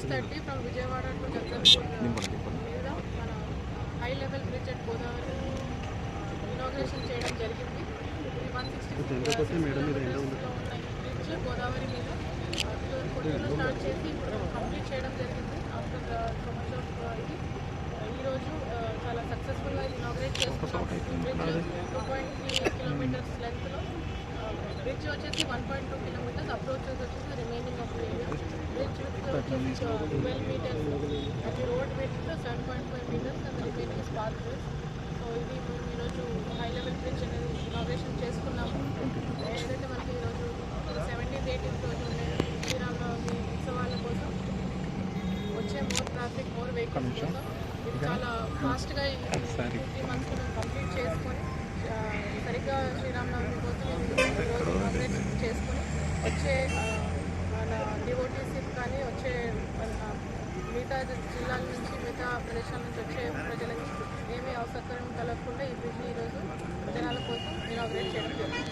Six thirty from Vijayawada to Jagdalpur మీద మన high level bridge at Godavari inauguration చేయడం జరిగింది. వన్ సిక్స్టీ బ్రిడ్జ్ గోదావరి మీద పొద్దున్న స్టార్ట్ చేసి ఇప్పుడు కంప్లీట్ చేయడం జరిగింది. ఆఫ్టర్ సో మచ్ ఆఫ్ ఇది ఈరోజు చాలా సక్సెస్ఫుల్గా ఇనాగ్రేట్ చేసుకున్నాం. Bridge two point three kilometres లెంత్లో బ్రిడ్జ్ వచ్చేసి one point two kilometres approaches వచ్చేసి remaining of area bridge with వచ్చేసి ట్వెల్వ్ మీటర్స్ అది road with seven point five metres and remaining is park so ఇది మేము ఈరోజు హై లెవెల్ బ్రిడ్జ్ అనేది inauguration చేసుకున్నాము. ఏదైతే మనకి ఈరోజు సెవెంటీన్త్ ఎయిటీన్త్ రోజు శ్రీరామనవమి ఉత్సవాల కోసం వచ్చే మోర్ ట్రాఫిక్ మోర్ వెహికల్స్ కోసం. ఇది చాలా ఫాస్ట్గా ఈ మంత్స్ కంప్లీట్ చేసుకొని ఆ, సరిగ్గా శ్రీరామనవమి కోసం ఇది రోజు ఇనాగ్రేట్ చేసుకొని వచ్చే ఆ, మన డివోటీస్ కానీ వచ్చే మన జిల్లాల నుంచి మిగతా ప్రదేశాల నుంచి వచ్చే ప్రజలకి ఏమీ అవసరం కలగకుండా ఈ బ్రిడ్జ్ని ఈరోజు జనాల కోసం ఇనాగ్రేట్ చేయడం